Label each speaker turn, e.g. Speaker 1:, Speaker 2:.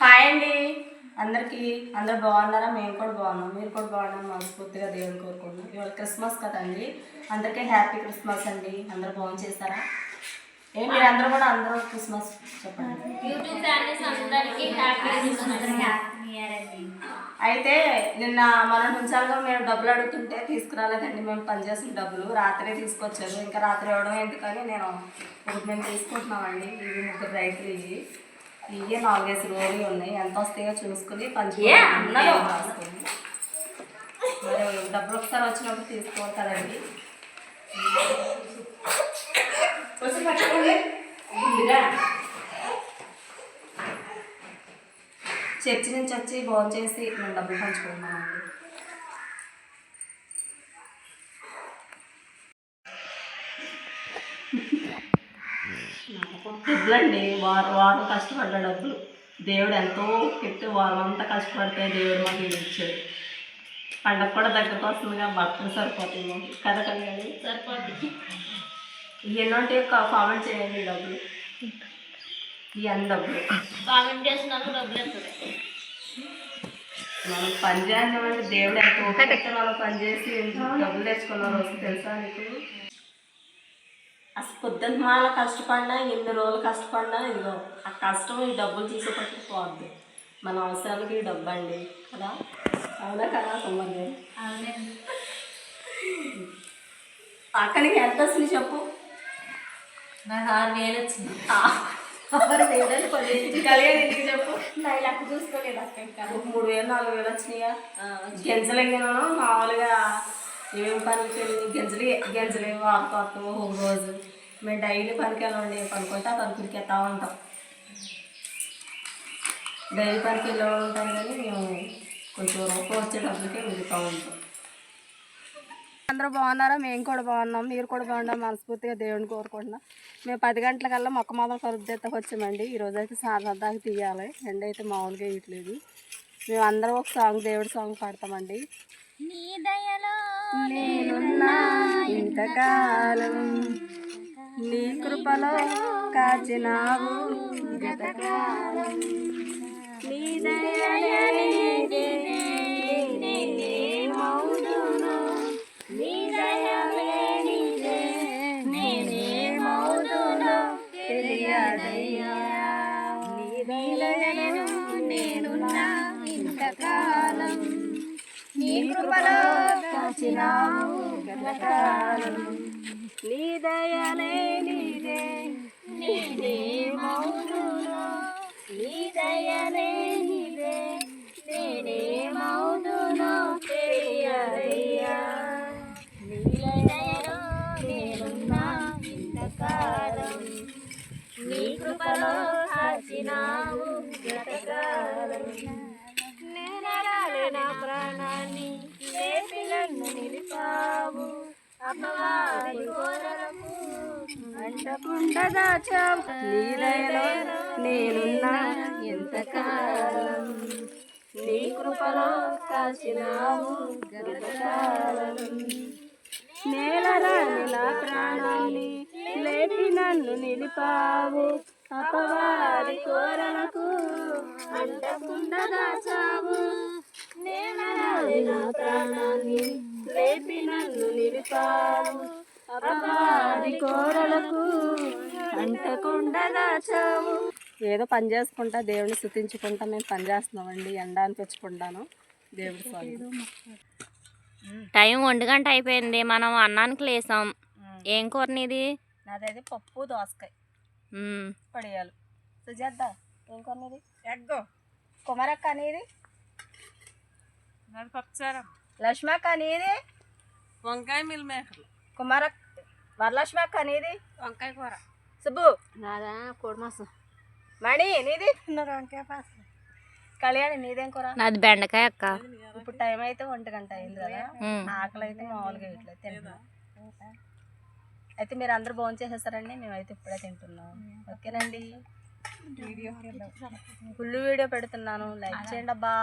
Speaker 1: Hi అండి. అందరికీ అందరు బాగున్నారా? మేము కూడా బాగున్నాం. మీరు కూడా బాగున్నాం. మనస్ఫూర్తిగా దేవుని కోరుకుంటున్నాం. ఇవాళ క్రిస్మస్ కదండి అందరికీ హ్యాపీ క్రిస్మస్ అండి. అందరూ బాగుంది చేస్తారా? ఏ మీరు అందరూ కూడా అందరూ క్రిస్మస్ చెప్పండి.
Speaker 2: యూట్యూబ్ ఫ్యామిలీస్ అందరికీ హ్యాపీ
Speaker 1: అయితే నిన్న మన నుంచాలుగా మేము డబ్బులు అడుగుతుంటే తీసుకురాలేదండి. మేము పనిచేసిన డబ్బులు. రాత్రే తీసుకొచ్చారు. ఇంకా రాత్రి ఇవ్వడం ఎందుకని నేను ఇప్పుడు మేము తీసుకుంటున్నామండి. ఇవి ముగ్గురు రైతులు ఇవి. ఇవి నాలుగేసి రోజులు ఉన్నాయి. ఎంత వస్తాయో చూసుకుని రాసుకొని. మరి డబ్బులు ఒకసారి వచ్చినప్పుడు వచ్చి పట్టుకోండి. ముందుగా చర్చి నుంచి వచ్చి ఫోన్ చేసి మేము డబ్బులు పంచుకుంటున్నామండి. డబ్బులండి వారం వారం కష్టపడ్డ డబ్బులు. దేవుడు ఎంతో పెట్టి వారం అంతా కష్టపడితే దేవుడు మాకు ఇచ్చాడు? పండగ కూడా దగ్గరకు వస్తుందిగా బట్టలు సరిపోతుంది మాకు. కదా కదండి
Speaker 2: సరిపోద్ది
Speaker 1: ఎన్నో ఉంటే కామెంట్ చేయండి డబ్బులు. ఈ అన్ని డబ్బులు.
Speaker 2: కామెంట్ చేసినాక డబ్బులు వస్తుంది
Speaker 1: మనం పని చేద్దామంటే దేవుడు ఎంత మనం పని చేసి డబ్బులు తెచ్చుకున్న రోజు తెలుసా నీకు? అసలు పొద్దున్న మాల కష్టపడినా ఎన్ని రోజులు కష్టపడినా ఇదిగో ఆ కష్టం ఈ డబ్బులు తీసేపట్టి పోద్ది. మన అవసరాలకి డబ్బు అండి కదా? అవునా కదా తొమ్మిది అక్కడికి ఎంత వస్తుంది చెప్పు?
Speaker 2: నాకు ఆరు వేలు వచ్చింది.
Speaker 1: కలిగే ఇంటికి చెప్పు?
Speaker 2: నా లెక్క చూసుకోలేదు అక్క
Speaker 1: మూడు వేలు నాలుగు వేలు వచ్చినాయిగా గింజలు మామూలుగా ఏమేమి పనికి వెళ్ళి గింజలు గింజలు వాడుకోవటం ఒక రోజు. మేము డైలీ పనికి వెళ్ళండి పనుకుంటే ఆ పనికి ఎత్తా ఉంటాం. డైలీ పనికి వెళ్ళడం ఉంటాం కానీ మేము కొంచెం రూపం వచ్చేటప్పటికే డబ్బులకే వెళ్తూ ఉంటాం. అందరూ బాగున్నారా? మేము కూడా బాగున్నాం. మీరు కూడా బాగున్నాం మనస్ఫూర్తిగా దేవుని కోరుకుంటున్నాం. మేము పది గంటలకల్లా మొక్క మొదలు కరుద్దేతకు వచ్చామండి. ఈరోజు అయితే సారదాకా తీయాలి. ఎండ అయితే మామూలుగా ఇవ్వట్లేదు మేము అందరం ఒక సాంగ్ దేవుడి సాంగ్ పాడతామండి.
Speaker 2: నీ దయలో
Speaker 1: నేనున్నా ఇంతకాలం. నీ కృపలో కాచినావు గతకాలం నీ దయలే నేనేమవుదును. నీ ఇంతకాలం. నీ కృపలో కాచినావు నీ దయలే నీదే నీదే మౌదును నీ దయలే నీదే నేనే మౌదును నీ దయలో నేనున్నా ఇంతకాలం. నీ కృపలో కాచినావు నా ప్రాణాన్ని లేపి నిలిపావు. అమ్మవారి కోరలకు అంటకుండా దాచావు. నీ నేనున్నా ఎంతకాలం? నీ కృపలో కాసినావు గతకాలం నేలరాని నా ప్రాణాన్ని లేపి నన్ను నిలిపావు. అపవారి కోరలకు అంటకుండా దాచావు. నా ప్రాణాన్ని లేపి నన్ను నిలిపావు. అపవారి కోరలకు అంటకుండా దాచావు. ఏదో పని చేసుకుంటా దేవుని స్థుతించుకుంటా మేము పని చేస్తున్నామండి. ఎండ అనిపించుకుంటాను దేవుడి స్వామి.
Speaker 2: టైం ఒంటి గంట అయిపోయింది. మనం అన్నానికి లేసాం. ఏం కూర నీది?
Speaker 1: నాదైతే పప్పు దోసకాయ. పడియాలు. సుజాత ఏం కొన్నది ఎగ్గో. కుమారక్క అనేది
Speaker 3: నాది? పప్పుచారం
Speaker 1: లక్ష్మక్క అనేది
Speaker 3: వంకాయ మిల్ మేకలు
Speaker 1: కుమారక్ వరలక్ష్మక్క అనేది
Speaker 3: వంకాయ కూర.
Speaker 1: సుబ్బు.
Speaker 2: నాదా? కోడి మాసం.
Speaker 1: మణి నీది? వంకాయ పాస్ కళ్యాణి నీదేం కూర?
Speaker 2: నాది బెండకాయ అక్క.
Speaker 1: ఇప్పుడు టైం అయితే ఒంటి గంట అయింది కదా. ఆకలి అయితే మామూలుగా ఇట్లా తింటున్నాం. అయితే మీరు అందరు భోజనం చేసేస్తారండి మేమైతే ఇప్పుడే తింటున్నాం. ఓకేనండి. ఫుల్ వీడియో పెడుతున్నాను. లైక్ చేయండి అబ్బా.